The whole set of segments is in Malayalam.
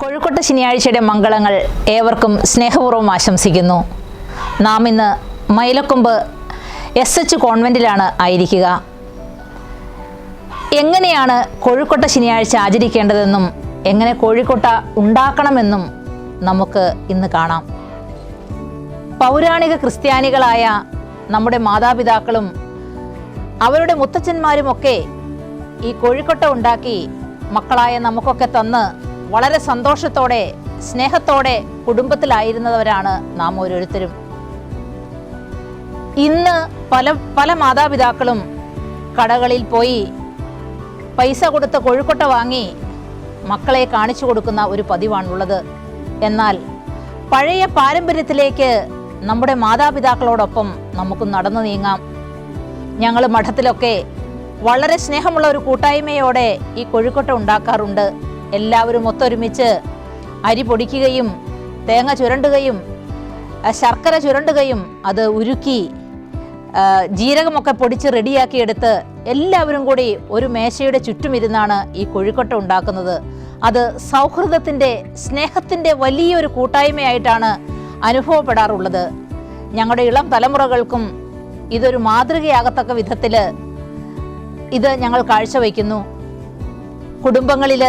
കോഴിക്കോട്ട് ശനിയാഴ്ചയുടെ മംഗളങ്ങൾ ഏവർക്കും സ്നേഹപൂർവം ആശംസിക്കുന്നു. നാം ഇന്ന് മൈലക്കൊമ്പ് എസ് എച്ച് കോൺവെന്റിലാണ് ആയിരിക്കുക. എങ്ങനെയാണ് കോഴിക്കോട്ട ശനിയാഴ്ച ആചരിക്കേണ്ടതെന്നും എങ്ങനെ കോഴിക്കോട്ട ഉണ്ടാക്കണമെന്നും നമുക്ക് ഇന്ന് കാണാം. പൗരാണിക ക്രിസ്ത്യാനികളായ നമ്മുടെ മാതാപിതാക്കളും അവരുടെ മുത്തച്ഛന്മാരുമൊക്കെ ഈ കോഴിക്കോട്ട ഉണ്ടാക്കി മക്കളായ നമുക്കൊക്കെ തന്ന് വളരെ സന്തോഷത്തോടെ സ്നേഹത്തോടെ കുടുംബത്തിലായിരുന്നവരാണ് നാം ഓരോരുത്തരും. ഇന്ന് പല പല മാതാപിതാക്കളും കടകളിൽ പോയി പൈസ കൊടുത്ത് കൊഴുക്കൊട്ട വാങ്ങി മക്കളെ കാണിച്ചു കൊടുക്കുന്ന ഒരു പതിവാണുള്ളത്. എന്നാൽ പഴയ പാരമ്പര്യത്തിലേക്ക് നമ്മുടെ മാതാപിതാക്കളോടൊപ്പം നമുക്ക് നടന്നു നീങ്ങാം. ഞങ്ങൾ മഠത്തിലൊക്കെ വളരെ സ്നേഹമുള്ള ഒരു കൂട്ടായ്മയോടെ ഈ കൊഴുക്കൊട്ട ഉണ്ടാക്കാറുണ്ട്. എല്ലാവരും ഒത്തൊരുമിച്ച് അരി പൊടിക്കുകയും തേങ്ങ ചുരണ്ടുകയും ശർക്കര ചുരണ്ടുകയും അത് ഉരുക്കി ജീരകമൊക്കെ പൊടിച്ച് റെഡിയാക്കിയെടുത്ത് എല്ലാവരും കൂടി ഒരു മേശയുടെ ചുറ്റുമിരുന്നാണ് ഈ കൊഴുക്കൊട്ട ഉണ്ടാക്കുന്നത്. അത് സൗഹൃദത്തിന്റെ സ്നേഹത്തിന്റെ വലിയൊരു കൂട്ടായ്മയായിട്ടാണ് അനുഭവപ്പെടാറുള്ളത്. ഞങ്ങളുടെ ഇളം തലമുറകൾക്കും ഇതൊരു മാതൃകയാകത്തക്ക വിധത്തിൽ ഇത് ഞങ്ങൾ കാഴ്ചവെക്കുന്നു കുടുംബങ്ങളിൽ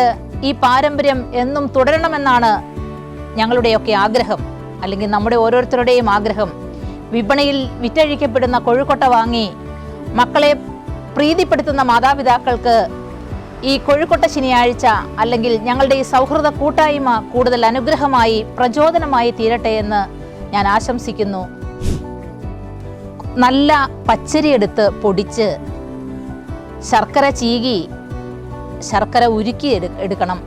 ഈ പാരമ്പര്യം എന്നും തുടരണമെന്നാണ് ഞങ്ങളുടെയൊക്കെ ആഗ്രഹം. അല്ലെങ്കിൽ നമ്മുടെ ഓരോരുത്തരുടെയും ആഗ്രഹം. വിപണിയിൽ വിറ്റഴിക്കപ്പെടുന്ന കൊഴുക്കൊട്ട വാങ്ങി മക്കളെ പ്രീതിപ്പെടുത്തുന്ന മാതാപിതാക്കൾക്ക് ഈ കൊഴുക്കൊട്ട ശനിയാഴ്ച അല്ലെങ്കിൽ ഞങ്ങളുടെ ഈ സൗഹൃദ കൂട്ടായ്മ കൂടുതൽ അനുഗ്രഹമായി പ്രചോദനമായി തീരട്ടെ എന്ന് ഞാൻ ആശംസിക്കുന്നു. നല്ല പച്ചരി എടുത്ത് പൊടിച്ച് ശർക്കര ചീകി ശർക്കര ഉരുക്കി എടു എടുക്കണം.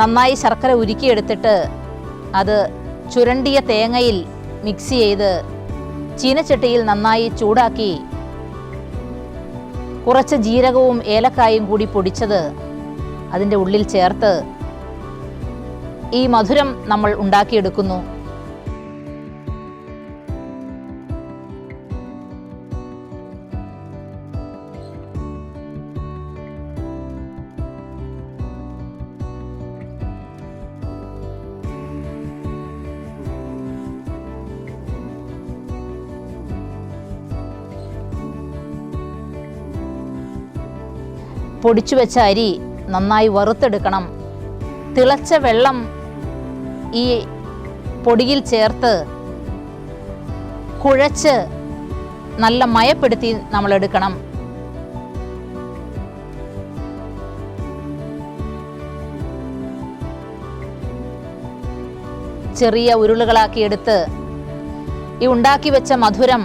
നന്നായി ശർക്കര ഉരുക്കിയെടുത്തിട്ട് അത് ചുരണ്ടിയ തേങ്ങയിൽ മിക്സ് ചെയ്ത് ചീനച്ചട്ടിയിൽ നന്നായി ചൂടാക്കി കുറച്ച് ജീരകവും ഏലക്കായും കൂടി പൊടിച്ചത് അതിന്റെ ഉള്ളിൽ ചേർത്ത് ഈ മധുരം നമ്മൾ ഉണ്ടാക്കിയെടുക്കുന്നു. പൊടിച്ചു വെച്ച അരി നന്നായി വറുത്തെടുക്കണം. തിളച്ച വെള്ളം ഈ പൊടിയിൽ ചേർത്ത് കുഴച്ച് നല്ല മയപ്പെടുത്തി നമ്മൾ എടുക്കണം. ചെറിയ ഉരുളുകളാക്കി എടുത്ത് ഈ ഉണ്ടാക്കി വെച്ച മധുരം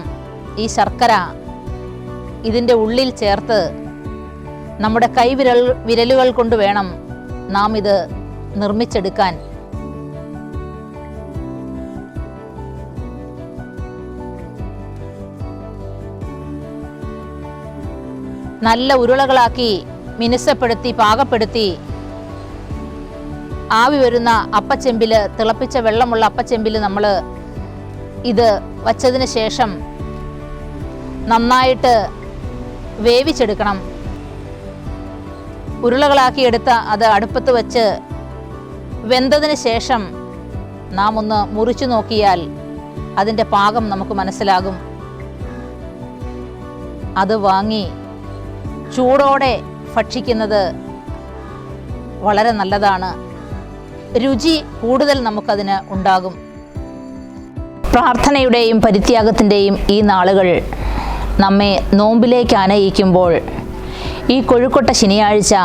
ഈ ശർക്കര ഇതിന്റെ ഉള്ളിൽ ചേർത്ത് നമ്മുടെ കൈവിരൽ വിരലുകൾ കൊണ്ട് വേണം നാം ഇത് നിർമ്മിച്ചെടുക്കാൻ. നല്ല ഉരുളകളാക്കി മിനുസപ്പെടുത്തി പാകപ്പെടുത്തി ആവി വരുന്ന അപ്പച്ചെമ്പിൽ തിളപ്പിച്ച വെള്ളമുള്ള അപ്പച്ചെമ്പിൽ നമ്മൾ ഇത് വച്ചതിന് ശേഷം നന്നായിട്ട് വേവിച്ചെടുക്കണം. ഉരുളകളാക്കി എടുത്ത് അത് അടുപ്പത്ത് വച്ച് വെന്തതിന് ശേഷം നാം ഒന്ന് മുറിച്ചു നോക്കിയാൽ അതിന്റെ പാകം നമുക്ക് മനസ്സിലാകും. അത് വാങ്ങി ചൂടോടെ ഭക്ഷിക്കുന്നത് വളരെ നല്ലതാണ്. രുചി കൂടുതൽ നമുക്കതിന് ഉണ്ടാകും. പ്രാർത്ഥനയുടെയും പരിത്യാഗത്തിന്റെയും ഈ നാളുകൾ നമ്മെ നോമ്പിലേക്ക് ആനയിക്കുമ്പോൾ ഈ കൊഴുക്കൊട്ട ശനിയാഴ്ച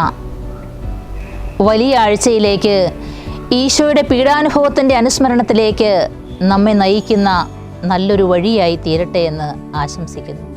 വലിയ ആഴ്ചയിലേക്ക് ഈശോയുടെ പീഡാനുഭവത്തിന്റെ അനുസ്മരണത്തിലേക്ക് നമ്മെ നയിക്കുന്ന നല്ലൊരു വഴിയായി തീരട്ടെ എന്ന് ആശംസിക്കുന്നു.